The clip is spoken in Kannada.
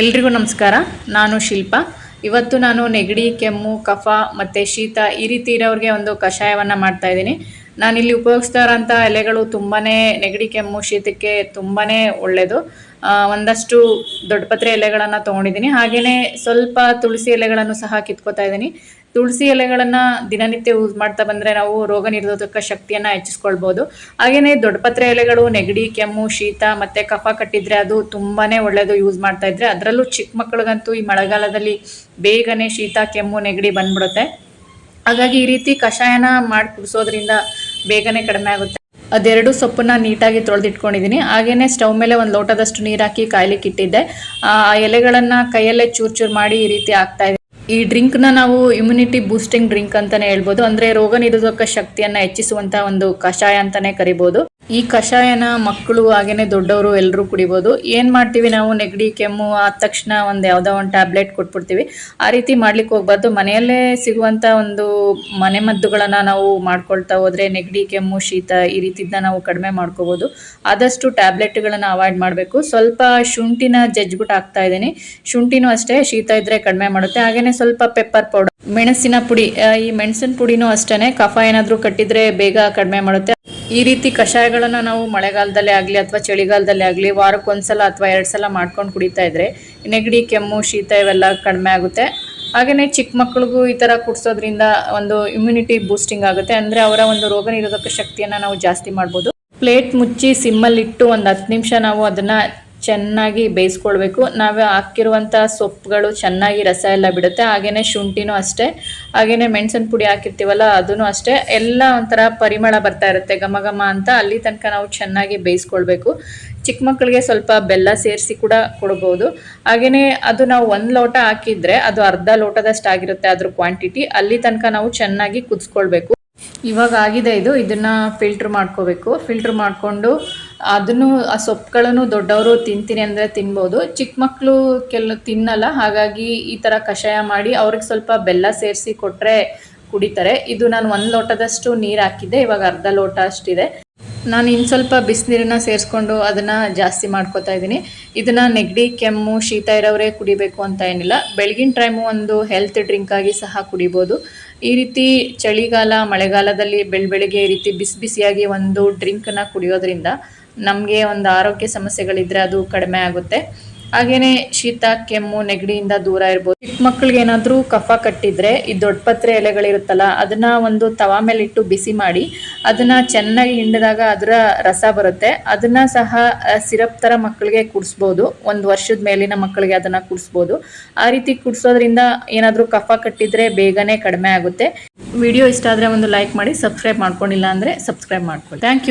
ಎಲ್ರಿಗೂ ನಮಸ್ಕಾರ. ನಾನು ಶಿಲ್ಪ. ಇವತ್ತು ನಾನು ನೆಗಡಿ, ಕೆಮ್ಮು, ಕಫ ಮತ್ತು ಶೀತ ಈ ರೀತಿ ಇರೋರಿಗೆ ಒಂದು ಕಷಾಯವನ್ನು ಮಾಡ್ತಾ ಇದ್ದೀನಿ. ನಾನಿಲ್ಲಿ ಉಪಯೋಗಿಸ್ತಾ ಇರೋಂಥ ಎಲೆಗಳು ತುಂಬಾ ನೆಗಡಿ, ಕೆಮ್ಮು, ಶೀತಕ್ಕೆ ತುಂಬಾ ಒಳ್ಳೆಯದು ಒಂದಷ್ಟು ದೊಡ್ಡಪತ್ರೆ ಎಲೆಗಳನ್ನು ತೊಗೊಂಡಿದ್ದೀನಿ. ಹಾಗೆಯೇ ಸ್ವಲ್ಪ ತುಳಸಿ ಎಲೆಗಳನ್ನು ಸಹ ಕಿತ್ಕೋತಾ ಇದ್ದೀನಿ. ತುಳಸಿ ಎಲೆಗಳನ್ನು ದಿನನಿತ್ಯ ಯೂಸ್ ಮಾಡ್ತಾ ಬಂದರೆ ನಾವು ರೋಗ ನಿರೋಧಕ ಶಕ್ತಿಯನ್ನು ಹೆಚ್ಚಿಸ್ಕೊಳ್ಬೋದು. ಹಾಗೆಯೇ ದೊಡ್ಡಪತ್ರೆ ಎಲೆಗಳು ನೆಗಡಿ, ಕೆಮ್ಮು, ಶೀತ ಮತ್ತು ಕಫ ಕಟ್ಟಿದ್ರೆ ಅದು ತುಂಬಾ ಒಳ್ಳೆಯದು ಯೂಸ್ ಮಾಡ್ತಾ ಇದ್ದರೆ ಅದರಲ್ಲೂ ಚಿಕ್ಕ ಮಕ್ಕಳಿಗಂತೂ ಈ ಮಳೆಗಾಲದಲ್ಲಿ ಬೇಗನೆ ಶೀತ, ಕೆಮ್ಮು, ನೆಗಡಿ ಬಂದ್ಬಿಡುತ್ತೆ. ಹಾಗಾಗಿ ಈ ರೀತಿ ಕಷಾಯನ ಮಾಡಿ ಕುಡಿಸೋದ್ರಿಂದ ಬೇಗನೆ ಕಡಿಮೆ ಆಗುತ್ತೆ. ಅದೆರಡು ಸೊಪ್ಪನ್ನ ನೀಟಾಗಿ ತೊಳೆದಿಟ್ಕೊಂಡಿದ್ದೀನಿ. ಹಾಗೇನೆ ಸ್ಟವ್ ಮೇಲೆ ಒಂದು ಲೋಟದಷ್ಟು ನೀರು ಹಾಕಿ ಕಾಯ್ಲಿಕ್ಕೆ ಇಟ್ಟಿದ್ದೆ. ಆ ಎಲೆಗಳನ್ನು ಕೈಯಲ್ಲೇ ಚೂರು ಚೂರು ಮಾಡಿ ಈ ರೀತಿ ಆಗ್ತಾ ಇದೆ ಈ ಡ್ರಿಂಕ್ನ ನಾವು ಇಮ್ಯುನಿಟಿ ಬೂಸ್ಟಿಂಗ್ ಡ್ರಿಂಕ್ ಅಂತಾನೆ ಹೇಳ್ಬೋದು. ಅಂದ್ರೆ ರೋಗ ನಿರೋಧಕ ಶಕ್ತಿಯನ್ನ ಹೆಚ್ಚಿಸುವಂತ ಒಂದು ಕಷಾಯ ಅಂತಾನೆ ಕರಿಬೋದು. ಈ ಕಷಾಯನ ಮಕ್ಕಳು ಹಾಗೇನೆ ದೊಡ್ಡವರು ಎಲ್ಲರೂ ಕುಡಿಬೋದು. ಏನ್ ಮಾಡ್ತೀವಿ ನಾವು? ನೆಗಡಿ, ಕೆಮ್ಮು, ಆದ ತಕ್ಷಣ ಒಂದು ಯಾವುದೋ ಒಂದು ಟ್ಯಾಬ್ಲೆಟ್ ಕೊಟ್ಬಿಡ್ತೀವಿ. ಆ ರೀತಿ ಮಾಡ್ಲಿಕ್ಕೆ ಹೋಗ್ಬಾರ್ದು. ಮನೆಯಲ್ಲೇ ಸಿಗುವಂತ ಒಂದು ಮನೆ ಮದ್ದುಗಳನ್ನ ನಾವು ಮಾಡ್ಕೊಳ್ತಾ ಹೋದ್ರೆ ನೆಗಡಿ, ಕೆಮ್ಮು, ಶೀತ ಈ ರೀತಿದ್ನ ನಾವು ಕಡಿಮೆ ಮಾಡ್ಕೋಬಹುದು ಆದಷ್ಟು ಟ್ಯಾಬ್ಲೆಟ್ಗಳನ್ನ ಅವಾಯ್ಡ್ ಮಾಡಬೇಕು. ಸ್ವಲ್ಪ ಶುಂಠಿನ ಜಜ್ಬಿಟ್ಟು ಹಾಕ್ತಾ ಇದ್ದೀನಿ. ಶುಂಠಿನೂ ಅಷ್ಟೇ, ಶೀತ ಇದ್ರೆ ಕಡಿಮೆ ಮಾಡುತ್ತೆ. ಹಾಗೇನೆ ಸ್ವಲ್ಪ ಪೆಪ್ಪರ್ ಪೌಡರ್ ಮೆಣಸಿನ ಪುಡಿ ಈ ಮೆಣಸಿನ ಪುಡಿನೂ ಅಷ್ಟೇ ಕಫ ಏನಾದರೂ ಕಟ್ಟಿದ್ರೆ ಬೇಗ ಕಡಿಮೆ ಮಾಡುತ್ತೆ. ಈ ರೀತಿ ಕಷಾಯಗಳನ್ನು ನಾವು ಮಳೆಗಾಲದಲ್ಲೇ ಆಗಲಿ ಅಥವಾ ಚಳಿಗಾಲದಲ್ಲೇ ಆಗಲಿ ವಾರಕ್ಕೊಂದ್ಸಲ ಅಥವಾ ಎರಡು ಸಲ ಮಾಡ್ಕೊಂಡು ಕುಡಿತಾ ಇದ್ರೆ ನೆಗಡಿ, ಕೆಮ್ಮು, ಶೀತ ಇವೆಲ್ಲ ಕಡಿಮೆ ಆಗುತ್ತೆ. ಹಾಗೆಯೇ ಚಿಕ್ಕ ಮಕ್ಕಳಿಗೂ ಈ ಥರ ಕುಡಿಸೋದ್ರಿಂದ ಒಂದು ಇಮ್ಯುನಿಟಿ ಬೂಸ್ಟಿಂಗ್ ಆಗುತ್ತೆ. ಅಂದರೆ ಅವರ ಒಂದು ರೋಗ ನಿರೋಧಕ ಶಕ್ತಿಯನ್ನು ನಾವು ಜಾಸ್ತಿ ಮಾಡ್ಬೋದು. ಪ್ಲೇಟ್ ಮುಚ್ಚಿ ಸಿಮ್ಮಲ್ಲಿಟ್ಟು ಒಂದು ಹತ್ತು ನಿಮಿಷ ನಾವು ಅದನ್ನು ಚೆನ್ನಾಗಿ ಬೇಯಿಸ್ಕೊಳ್ಬೇಕು. ನಾವು ಹಾಕಿರುವಂಥ ಸೊಪ್ಪುಗಳು ಚೆನ್ನಾಗಿ ರಸ ಎಲ್ಲ ಬಿಡುತ್ತೆ. ಹಾಗೆಯೇ ಶುಂಠಿನೂ ಅಷ್ಟೇ. ಹಾಗೆಯೇ ಮೆಣಸಿನ ಪುಡಿ ಹಾಕಿರ್ತೀವಲ್ಲ ಅದೂ ಅಷ್ಟೇ. ಎಲ್ಲ ಒಂಥರ ಪರಿಮಳ ಬರ್ತಾ ಇರುತ್ತೆ, ಘಮ ಘಮ ಅಂತ. ಅಲ್ಲಿ ತನಕ ನಾವು ಚೆನ್ನಾಗಿ ಬೇಯಿಸ್ಕೊಳ್ಬೇಕು. ಚಿಕ್ಕ ಮಕ್ಕಳಿಗೆ ಸ್ವಲ್ಪ ಬೆಲ್ಲ ಸೇರಿಸಿ ಕೂಡ ಕೊಡ್ಬೋದು. ಹಾಗೆಯೇ ಅದು ನಾವು ಒಂದು ಲೋಟ ಹಾಕಿದರೆ ಅದು ಅರ್ಧ ಲೋಟದಷ್ಟು ಆಗಿರುತ್ತೆ ಅದ್ರ ಕ್ವಾಂಟಿಟಿ. ಅಲ್ಲಿ ತನಕ ನಾವು ಚೆನ್ನಾಗಿ ಕುದಿಸ್ಕೊಳ್ಬೇಕು. ಇವಾಗ ಆಗಿದೆ ಇದು. ಇದನ್ನು ಫಿಲ್ಟ್ರ್ ಮಾಡ್ಕೋಬೇಕು. ಫಿಲ್ಟ್ರ್ ಮಾಡಿಕೊಂಡು ಅದನ್ನು, ಆ ಸೊಪ್ಪುಗಳನ್ನು ದೊಡ್ಡವರು ತಿಂತೀನಿ ಅಂದರೆ ತಿನ್ಬೋದು. ಚಿಕ್ಕ ಮಕ್ಕಳು ಕೆಲ, ತಿನ್ನಲ್ಲ. ಹಾಗಾಗಿ ಈ ಥರ ಕಷಾಯ ಮಾಡಿ ಅವ್ರಿಗೆ ಸ್ವಲ್ಪ ಬೆಲ್ಲ ಸೇರಿಸಿ ಕೊಟ್ಟರೆ ಕುಡಿತಾರೆ. ಇದು ನಾನು ಒಂದು ಲೋಟದಷ್ಟು ನೀರು ಹಾಕಿದ್ದೆ. ಇವಾಗ ಅರ್ಧ ಲೋಟ ಅಷ್ಟಿದೆ. ನಾನು ಇನ್ನು ಸ್ವಲ್ಪ ಬಿಸಿನೀರನ್ನ ಸೇರಿಸ್ಕೊಂಡು ಅದನ್ನು ಜಾಸ್ತಿ ಮಾಡ್ಕೋತಾ ಇದ್ದೀನಿ. ಇದನ್ನು ನೆಗಡಿ, ಕೆಮ್ಮು, ಶೀತ ಇರೋರೇ ಕುಡಿಬೇಕು ಅಂತ ಏನಿಲ್ಲ. ಬೆಳಗಿನ ಟೈಮು ಒಂದು ಹೆಲ್ತ್ ಡ್ರಿಂಕ್ ಆಗಿ ಸಹ ಕುಡಿಬೋದು. ಈ ರೀತಿ ಚಳಿಗಾಲ, ಮಳೆಗಾಲದಲ್ಲಿ ಬೆಳ ಬೆಳಗ್ಗೆ ಈ ರೀತಿ ಬಿಸಿ ಬಿಸಿಯಾಗಿ ಒಂದು ಡ್ರಿಂಕನ್ನು ಕುಡಿಯೋದ್ರಿಂದ ನಮಗೆ ಒಂದು ಆರೋಗ್ಯ ಸಮಸ್ಯೆಗಳಿದ್ರೆ ಅದು ಕಡಿಮೆ ಆಗುತ್ತೆ. ಹಾಗೇನೆ ಶೀತ, ಕೆಮ್ಮು, ನೆಗಡಿಯಿಂದ ದೂರ ಇರ್ಬೋದು. ಚಿಕ್ಕ ಮಕ್ಕಳಿಗೆ ಏನಾದರೂ ಕಫ ಕಟ್ಟಿದ್ರೆ, ಈ ದೊಡ್ಡಪತ್ರೆ ಎಲೆಗಳಿರುತ್ತಲ್ಲ, ಅದನ್ನ ಒಂದು ತವಾ ಮೇಲೆ ಇಟ್ಟು ಬಿಸಿ ಮಾಡಿ, ಅದನ್ನ ಚೆನ್ನಾಗಿ ಹಿಂಡಿದಾಗ ಅದರ ರಸ ಬರುತ್ತೆ. ಅದನ್ನ ಸಹ ಸಿರಪ್ ತರ ಮಕ್ಕಳಿಗೆ ಕುಡಿಸ್ಬೋದು. ಒಂದು ವರ್ಷದ ಮೇಲಿನ ಮಕ್ಕಳಿಗೆ ಅದನ್ನ ಕುಡಿಸ್ಬೋದು. ಆ ರೀತಿ ಕುಡಿಸೋದ್ರಿಂದ ಏನಾದರೂ ಕಫ ಕಟ್ಟಿದ್ರೆ ಬೇಗನೆ ಕಡಿಮೆ ಆಗುತ್ತೆ. ವಿಡಿಯೋ ಇಷ್ಟ ಆದರೆ ಒಂದು ಲೈಕ್ ಮಾಡಿ, ಸಬ್ಸ್ಕ್ರೈಬ್ ಮಾಡ್ಕೊಂಡಿಲ್ಲ ಅಂದರೆ ಸಬ್ಸ್ಕ್ರೈಬ್ ಮಾಡ್ಕೊಳ್ಳಿ. Thank you.